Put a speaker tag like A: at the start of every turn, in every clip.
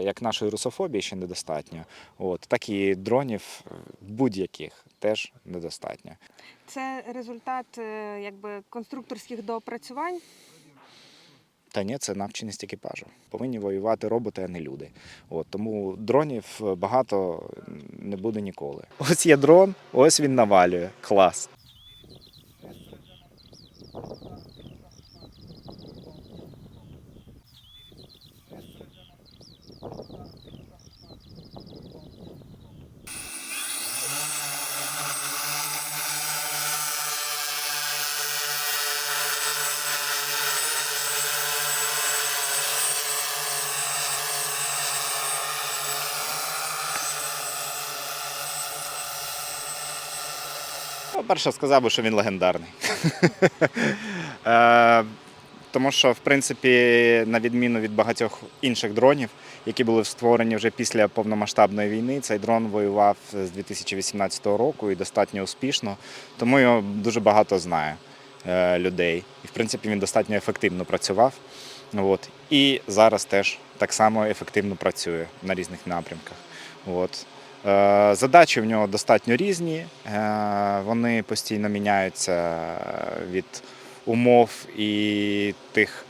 A: Як нашої русофобії ще недостатньо, от, так і дронів е, будь-яких теж недостатньо.
B: Це результат е, якби конструкторських доопрацювань.
A: Та ні, це навченість екіпажу. Повинні воювати роботи, а не люди. От, тому дронів багато не буде ніколи. Ось є дрон, ось він навалює. Клас. По-перше, сказав би, що він легендарний. Е, Тому що, в принципі, на відміну від багатьох інших дронів, які були створені вже після повномасштабної війни, цей дрон воював з 2018 року і достатньо успішно, тому його дуже багато знає е, людей. І, в принципі, він достатньо ефективно працював. От. І зараз теж так само ефективно працює на різних напрямках. От. Е, Задачі в нього достатньо різні, е, вони постійно міняються від умов і тих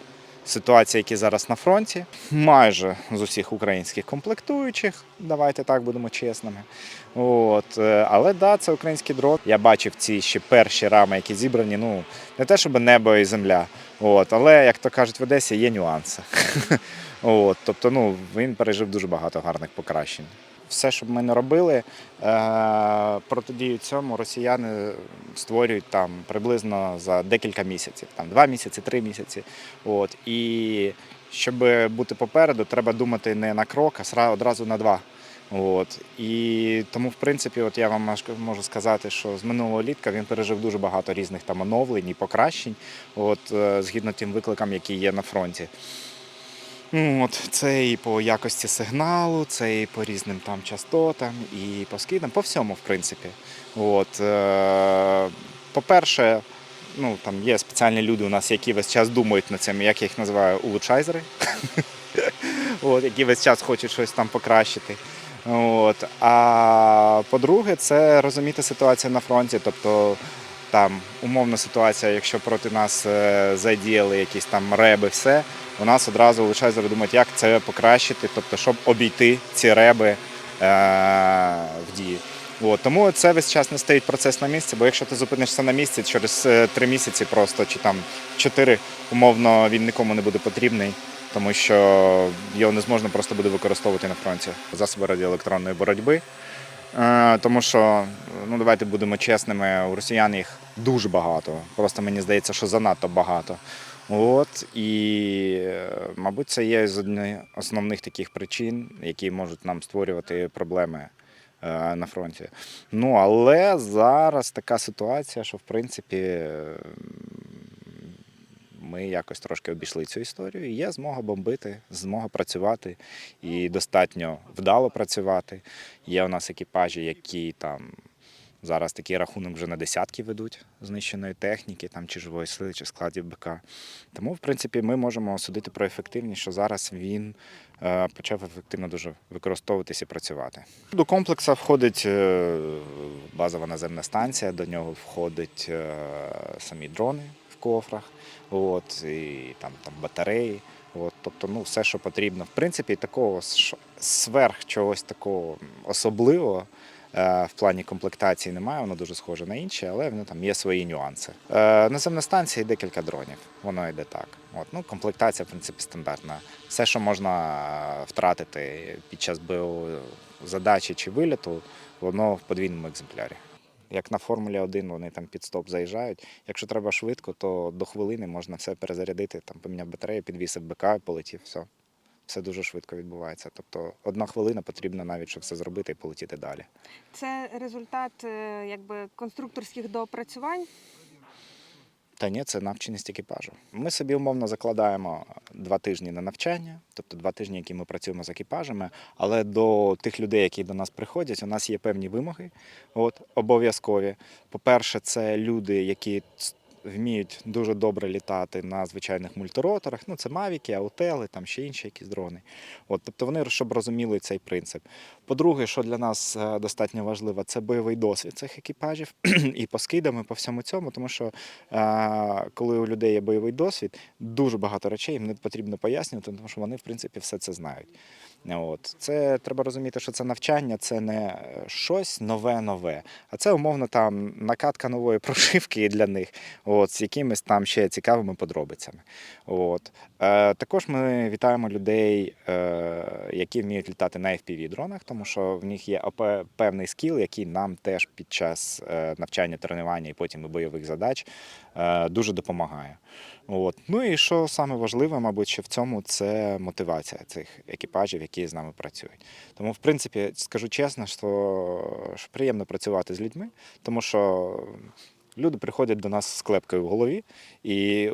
A: ситуацій, які зараз на фронті. Майже з усіх українських комплектуючих, давайте так будемо чесними. От. е, Але да, це український дрон. Я бачив ці ще перші рами, які зібрані. Ну, не те, щоб небо і земля. От. Але, як то кажуть в Одесі, є нюанси. От. Тобто, ну, він пережив дуже багато гарних покращень все, що б ми не робили, е, протидію цьому росіяни створюють там приблизно за декілька місяців, там два місяці, три місяці. От. І щоб бути попереду, треба думати не на крок, а одразу на два. От. І тому, в принципі, от я вам можу сказати, що з минулого літка він пережив дуже багато різних там оновлень і покращень, от, е, згідно тим викликам, які є на фронті. Ну, От, це і по якості сигналу, це і по різним там частотам, і по скидам, по всьому, в принципі. От, е, по-перше, ну, там є спеціальні люди у нас, які весь час думають над цим, як я їх називаю, улучшайзери, які весь час хочуть щось там покращити. От. А по-друге, це розуміти ситуацію на фронті. Тобто там умовна ситуація, якщо проти нас е, задіяли якісь там реби, все, у нас одразу лише думають, як це покращити, тобто, щоб обійти ці реби е, в дії. От, тому це весь час не стоїть процес на місці, бо якщо ти зупинишся на місці, через е, три місяці просто чи там чотири, умовно, він нікому не буде потрібний, тому що його не зможна просто буде використовувати на фронті. Засоби радіоелектронної боротьби. Е, Тому що, ну давайте будемо чесними, у росіян їх дуже багато. Просто мені здається, що занадто багато. От і, е, мабуть, це є з однієї основних таких причин, які можуть нам створювати проблеми е, на фронті. Ну але зараз така ситуація, що в принципі ми якось трошки обійшли цю історію. і Є змога бомбити, змога працювати і достатньо вдало працювати. Є у нас екіпажі, які там зараз такий рахунок вже на десятки ведуть знищеної техніки, там чи живої сили, чи складів БК. Тому, в принципі, ми можемо судити про ефективність, що зараз він е, почав ефективно дуже використовуватися і працювати. До комплексу входить е, базова наземна станція, до нього входить е, самі дрони кофрах, от, і там, там батареї. От, тобто, ну, все, що потрібно. В принципі, такого сверх чогось такого особливого е, в плані комплектації немає, воно дуже схоже на інші, але воно там є свої нюанси. Е, наземна станція і декілька дронів. Воно йде так. От, ну, комплектація, в принципі, стандартна. Все, що можна втратити під час бойової задачі чи виліту, воно в подвійному екземплярі. Як на Формулі 1 вони там під стоп заїжджають. Якщо треба швидко, то до хвилини можна все перезарядити, там поміняв батарею, підвісив БК, полетів. Все. Все дуже швидко відбувається. Тобто одна хвилина потрібна навіть, щоб все зробити і полетіти далі.
B: Це результат е, якби конструкторських доопрацювань.
A: Та ні, це навченість екіпажу. Ми собі умовно закладаємо два тижні на навчання, тобто два тижні, які ми працюємо з екіпажами. Але до тих людей, які до нас приходять, у нас є певні вимоги, от обов'язкові. По-перше, це люди, які вміють дуже добре літати на звичайних мультироторах. Ну, це мавіки, аутели, там ще інші якісь дрони. От, тобто вони щоб розуміли цей принцип. По-друге, що для нас е, достатньо важливо, це бойовий досвід цих екіпажів і по скидам, і по всьому цьому, тому що е, коли у людей є бойовий досвід, дуже багато речей їм не потрібно пояснювати, тому що вони, в принципі, все це знають. От. Це треба розуміти, що це навчання, це не е, щось нове-нове, а це умовно там накатка нової прошивки для них, от, з якимись там ще цікавими подробицями. От. Е, також ми вітаємо людей, е, які вміють літати на FPV-дронах, тому що в них є певний скіл, який нам теж під час е, навчання, тренування і потім і бойових задач е, дуже допомагає. От. Ну і що саме важливе, мабуть, що в цьому це мотивація цих екіпажів, які з нами працюють. Тому, в принципі, скажу чесно, що приємно працювати з людьми, тому що люди приходять до нас з клепкою в голові, і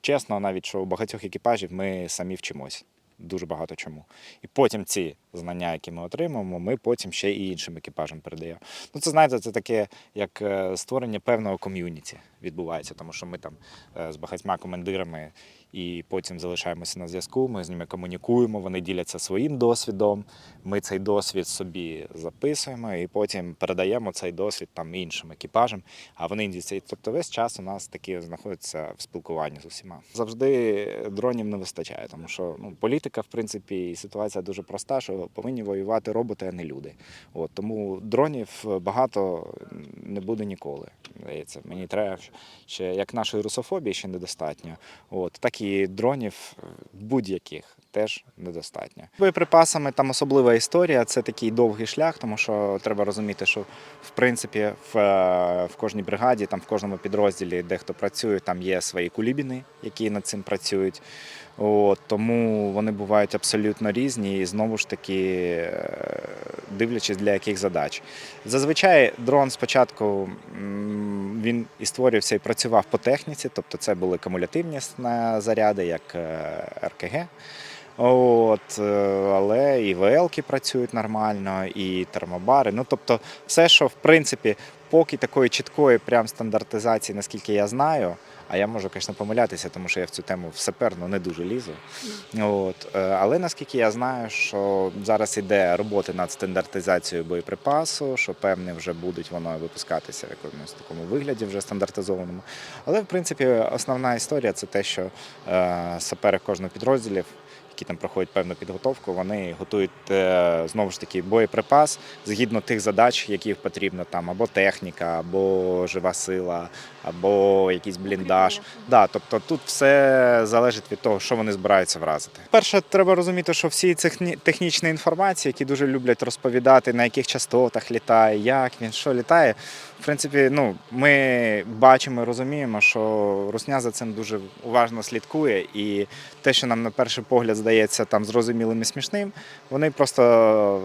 A: чесно, навіть що у багатьох екіпажів ми самі вчимось. Дуже багато чому. І потім ці знання, які ми отримуємо, ми потім ще і іншим екіпажам передаємо. Ну, це знаєте, це таке як е, створення певного ком'юніті відбувається, тому що ми там е, з багатьма командирами і потім залишаємося на зв'язку. Ми з ними комунікуємо, вони діляться своїм досвідом. Ми цей досвід собі записуємо і потім передаємо цей досвід там іншим екіпажам. А вони діляться. Тобто весь час у нас такі знаходяться в спілкуванні з усіма. Завжди дронів не вистачає, тому що ну, політика, в принципі, і ситуація дуже проста, що повинні воювати роботи, а не люди. От тому дронів багато не буде ніколи. Мені треба ще як нашої русофобії ще недостатньо. От так і дронів е, будь-яких. Теж недостатньо. Боєприпасами там особлива історія. Це такий довгий шлях, тому що треба розуміти, що в принципі в, е, в кожній бригаді, там в кожному підрозділі, де хто працює, там є свої кулібіни, які над цим працюють. От, тому вони бувають абсолютно різні і знову ж таки е, дивлячись для яких задач. Зазвичай дрон спочатку він і створювався і працював по техніці, тобто це були кумулятивні заряди, як е, РКГ. От, е, але і ВЛки працюють нормально, і термобари. Ну тобто, все, що в принципі, поки такої чіткої прям стандартизації, наскільки я знаю, а я можу, звісно, помилятися, тому що я в цю тему в саперну не дуже лізу. От, е, але наскільки я знаю, що зараз іде робота над стандартизацією боєприпасу, що певне вже будуть воно випускатися в якомусь такому вигляді, вже стандартизованому. Але в принципі основна історія це те, що е, сапери кожного підрозділів. Які там проходять певну підготовку, вони готують е, знову ж таки боєприпас згідно тих задач, яких потрібно там або техніка, або жива сила, або якийсь бліндаж. Да, тобто тут все залежить від того, що вони збираються вразити. Перше, треба розуміти, що всі ці технічні інформації, які дуже люблять розповідати, на яких частотах літає, як він, що літає. В принципі, ну ми бачимо, і розуміємо, що Русня за цим дуже уважно слідкує, і те, що нам на перший погляд здається там зрозумілим і смішним, вони просто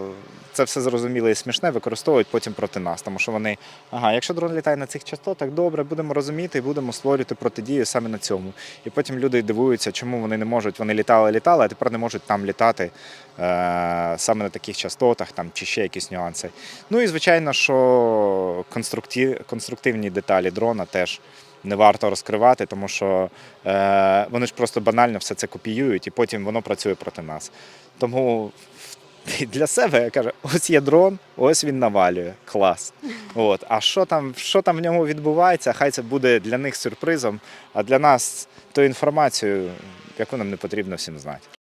A: це все зрозуміле і смішне використовують потім проти нас. Тому що вони, ага, якщо дрон літає на цих частотах, добре, будемо розуміти і будемо створювати протидію саме на цьому. І потім люди дивуються, чому вони не можуть. Вони літали, літали, а тепер не можуть там літати е, саме на таких частотах там, чи ще якісь нюанси. Ну і звичайно, що конструктив, конструктивні деталі дрона теж. Не варто розкривати, тому що е, вони ж просто банально все це копіюють, і потім воно працює проти нас. Тому для себе я кажу, ось є дрон, ось він навалює. Клас. От. А що там, що там в ньому відбувається, хай це буде для них сюрпризом, а для нас то інформацію, яку нам не потрібно всім знати.